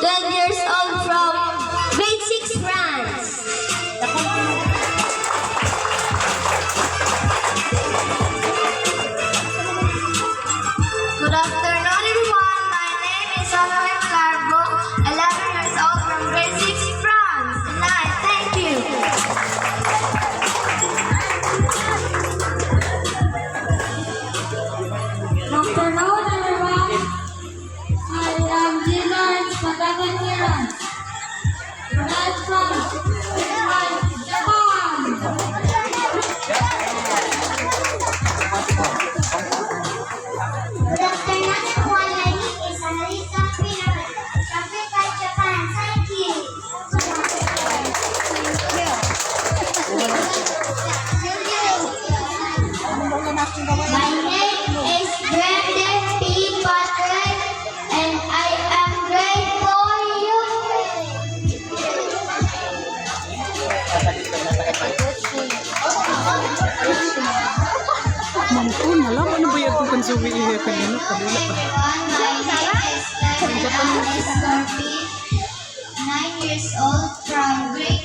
12 years old from grade 6 France. Good afternoon, everyone. My name is Honorine Carbo, 11 years old from grade 6 France. And I thank you. Good Afternoon, 三天天了 Mangkon, wala ba na ba yung itong konsuwi iya kanina? Kabila pa. Is Nine years old from grade